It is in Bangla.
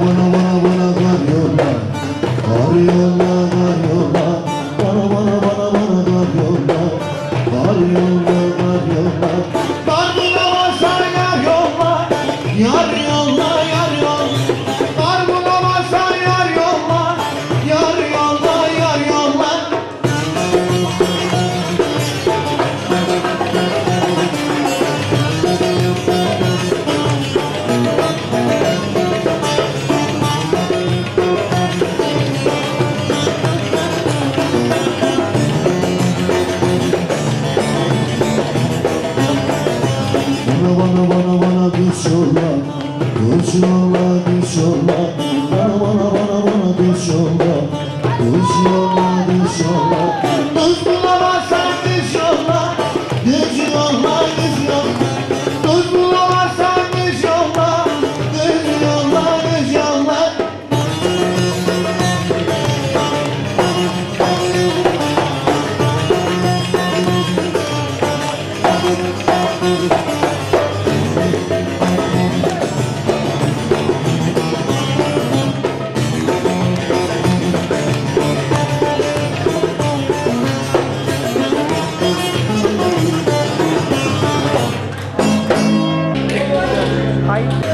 wanna, wanna, wanna, wanna, wanna, wanna, wanna, wanna, wanna, wanna, বন বন বন বিশ্বলা বিশ্বলা বিশ্বলা বন বন বন বিশ্বলা বিশ্বলা বিশ্বলা I.